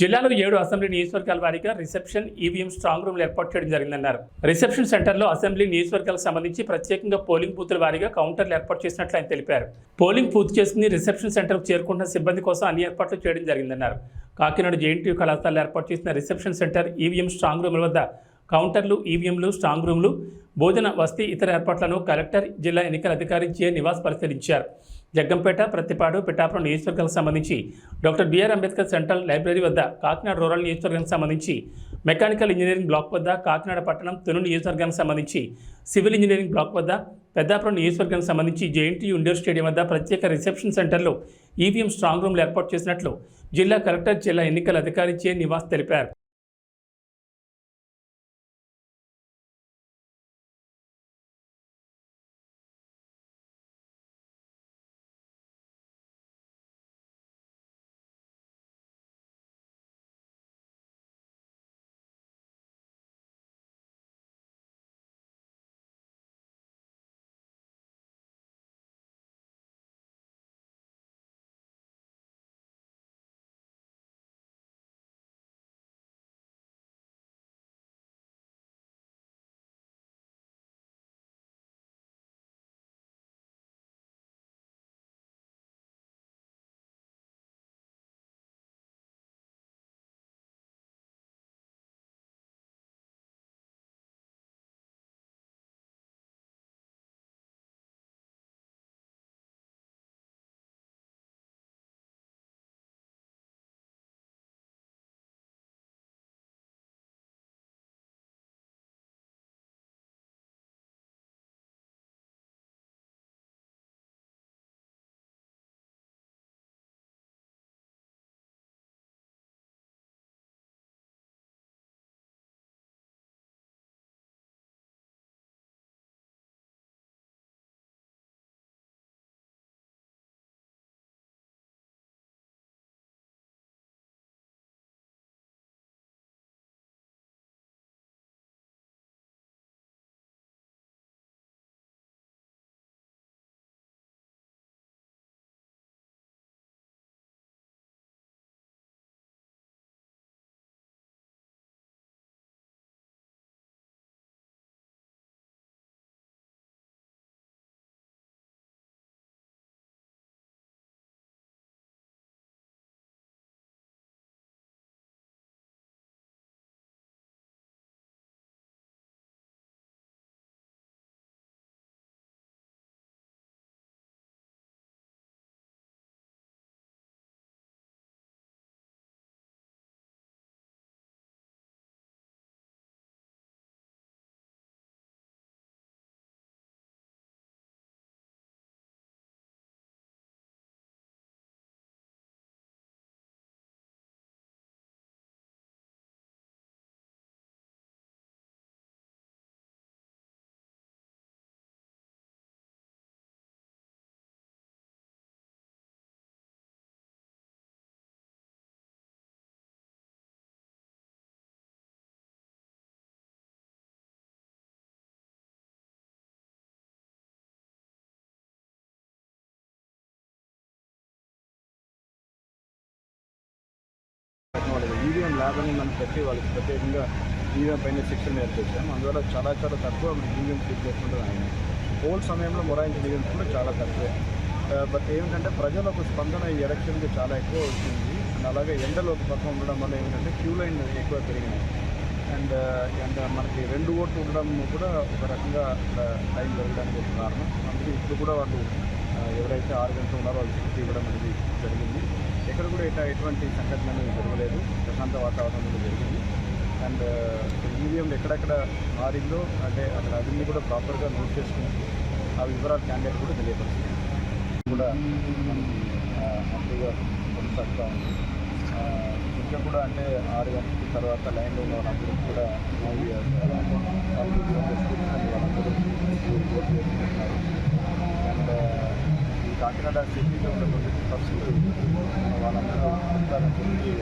జిల్లాలో ఏడు అసెంబ్లీ నియోజకవర్గాల వారీగా రిసెప్షన్ ఈవీఎం స్ట్రాంగ్ రూమ్లు ఏర్పాటు చేయడం జరిగిందన్నారు. రిసెప్షన్ సెంటర్లో అసెంబ్లీ నియోజకవర్గాలకు సంబంధించి ప్రత్యేకంగా పోలింగ్ బూత్ల వారీగా కౌంటర్లు ఏర్పాటు చేసినట్లు ఆయన తెలిపారు. పోలింగ్ పూర్తి చేసుకుని రిసెప్షన్ సెంటర్కు చేరుకుంటున్న సిబ్బంది కోసం అన్ని ఏర్పాట్లు చేయడం జరిగిందన్నారు. కాకినాడ జేఎన్టీయూ కళాశాలలో ఏర్పాటు చేసిన రిసెప్షన్ సెంటర్ ఈవీఎం స్ట్రాంగ్ రూముల వద్ద కౌంటర్లు ఈవీఎంలు స్ట్రాంగ్ రూమ్లు భోజన వసతి ఇతర ఏర్పాట్లను కలెక్టర్ జిల్లా ఎన్నికల అధికారి జే నివాస్ పరిశీలించారు. జగ్గంపేట ప్రతిపాడు పిఠాపురం నియోజకవర్గాలకు సంబంధించి doctor BR Ambedkar central library వద్ద కాకినాడ రూరల్ నియోజకవర్గానికి సంబంధించి మెకానికల్ ఇంజనీరింగ్ బ్లాక్ వద్ద కాకినాడ పట్టణం తును నియోజకవర్గానికి సంబంధించి సివిల్ ఇంజనీరింగ్ బ్లాక్ వద్ద పెద్దాపురం నియోజకవర్గానికి సంబంధించి జేఎన్టీ ఇండోర్ స్టేడియం వద్ద ప్రత్యేక రిసెప్షన్ సెంటర్లో ఈవీఎం స్ట్రాంగ్ రూమ్లు ఏర్పాటు చేసినట్లు జిల్లా కలెక్టర్ జిల్లా ఎన్నికల అధికారి చే నివాస్ తెలిపారు. వాళ్ళకి మనం ప్రతి వాళ్ళకి ప్రత్యేకంగా ఈవీఎం పైన శిక్షణ ఏర్పరిచాం అందువల్ల చాలా చాలా తక్కువ ఈవీఎం క్లిక్ చేసుకుంటారు ఆయన పోల్ సమయంలో మొరాయించిన ఈవీఎంస్ కూడా చాలా తక్కువే. బట్ ఏమిటంటే ప్రజలకు స్పందన ఈ ఎలక్షన్కి చాలా ఎక్కువ వచ్చింది. అండ్ అలాగే ఎండలు ఒక పక్కన ఉండడం వల్ల ఏమిటంటే క్యూ లైన్ ఎక్కువ పెరిగినాయి. అండ్ అండ్ మనకి రెండు ఓట్లు ఉండడం కూడా ఒక రకంగా టైం జరగడానికి ఒక కారణం. అందుకే ఇప్పుడు కూడా వాళ్ళు ఎవరైతే ఆరు గంటలు ఉన్నారో వాళ్ళు ఇవ్వడం అనేది జరిగింది. ఎక్కడ కూడా ఇట్లా ఎటువంటి సంఘటన అనేది జరగలేదు. ప్రశాంత వాతావరణంలో జరిగింది. అండ్ ఈవీఎంలు ఎక్కడెక్కడ మారిందో అంటే అక్కడ అవన్నీ కూడా ప్రాపర్గా నోట్ చేసుకుని ఆ వివరాలు క్యాండిడేట్ కూడా తెలియపరుస్తుంది. కూడా మంత్రిగా కొనసాగుతూ ఉంది. ఇంకా కూడా అంటే ఆరు గంటల తర్వాత లైన్లో ఉన్న కూడా మూవీ వాళ్ళందరూ రిపోర్ట్ చేసుకుంటున్నారు అండ్ ఈ కాకినాడ సిటీలో ఉన్నటువంటి ఫస్ట్ వాళ్ళందరూ చెప్తారని చెప్పి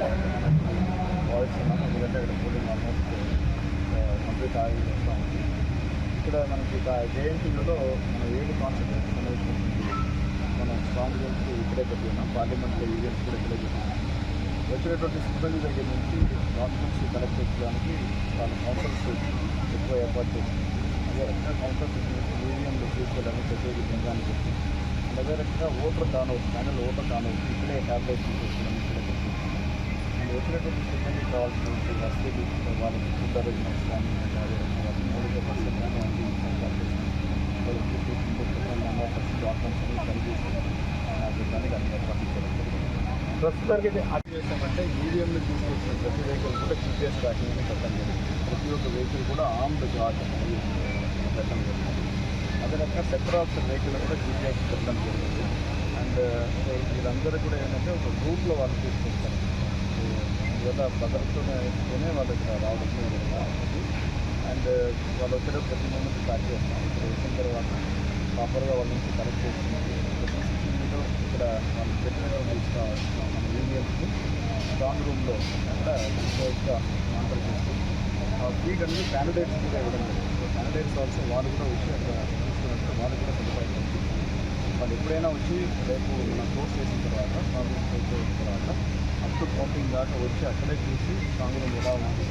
వాయిస్ ఎందుకంటే అక్కడ పోలింగ్ ఆల్మోస్ట్ కంప్లీట్ ఆగి వస్తూ ఉంది ఇక్కడ మనకి జేఎన్టీలో మన ఏడు కాన్స్టిట్యూన్స్ అనేది మనం స్ట్రాంగ్ గేమ్స్ ఇక్కడే పెట్టుకున్నాం పార్లమెంట్లో ఈవెంట్స్ కూడా ఇక్కడే పెట్టుకున్నాం వచ్చినటువంటి సిబ్బంది దగ్గర నుంచి డాక్యుమెంట్స్ కలెక్ట్ చేసుకోవడానికి వాళ్ళ కౌన్సిల్స్ ఎక్కువ ఏర్పాటు చేసింది అదే రకంగా కౌన్సిల్స్ ఈవీఎంలు తీసుకోవడానికి ప్రత్యేక బృందాన్ని పెట్టి డైరెక్ట్గా ఓటర్ ఓటర్ అవుతుంది ప్యానల్ ఓటర్ కానౌట్ ఇక్కడే ట్యాబ్లెట్స్ తీసుకోవడం ఇక్కడే అండ్ వచ్చినటువంటి సిబ్బంది కావాల్సినటువంటి వసతులు వాళ్ళకి ఫుడ్ అరేంజ్మెంట్స్ కానీ అదే రకంగా వాళ్ళకి మౌలిక కానీ అన్ని వాళ్ళకి ట్రీట్మెంట్ డాక్టర్స్ అన్ని కలిపి దానికి అన్ని ఏర్పాటు ప్రస్తుతానికి అయితే అది చేస్తామంటే ఈవీఎంలు తీసుకొచ్చిన ప్రతి వెహికల్ కూడా జీపీఎస్ ట్రాకింగ్ అని పెట్టడం జరిగింది ప్రతి ఒక్క వెహికల్ కూడా ఆర్మ్డ్ గార్డ్ అనేది పెట్టడం జరిగింది అదే రకంగా వెహికల్ కూడా జీపీఎస్ పెట్టడం జరిగింది అండ్ వీళ్ళందరూ కూడా ఏంటంటే ఒక గ్రూప్లో వాళ్ళు తీసుకుంటారు ఇవాళ భద్రతతోనే వాళ్ళు ఇక్కడ రావడం జరిగింది అండ్ వాళ్ళు వచ్చే ప్రతి మూమెంట్ ప్యాక్ చేస్తాం ఇక్కడ వచ్చిన తర్వాత ప్రాపర్గా వాళ్ళ నుంచి కలెక్ట్ చేసుకుని ఇక్కడ వాళ్ళు పెట్టిన మన యూనియన్స్కి స్ట్రాంగ్ రూమ్లో కూడా క్లోజ్గా మానిటర్ చేస్తూ ఆ ఫీడ్ అనేది క్యాండిడేట్స్ కూడా ఇవ్వడం జరిగింది క్యాండిడేట్స్ ఆల్సో వాళ్ళు కూడా వచ్చి అక్కడ తీసుకున్నట్టు వాళ్ళు కూడా సదుపాయం వాళ్ళు ఎప్పుడైనా వచ్చి రేపు మన కోర్స్ చేసిన తర్వాత రూమ్ కోర్స్ చేసిన తర్వాత అప్ టు కౌంటింగ్ దాకా వచ్చి అక్కడే చూసి స్ట్రాంగ్ రూమ్ ఎలా ఉంది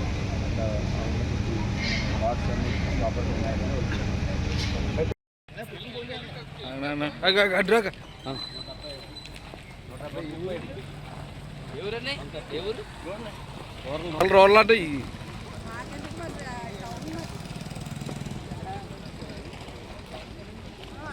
వార్డ్స్ అన్ని ప్రాపర్గా ఉన్నాయని ఎవరన్నా ఎవరు రోళ్ళు అంటే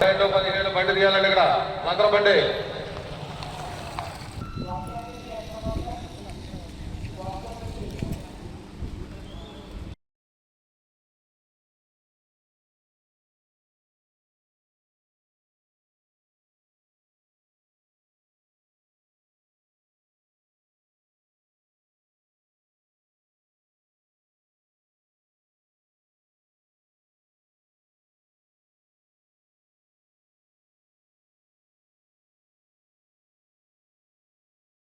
పదిహేను బండి తీయాలండి ఇక్కడ మంత్రం బండి.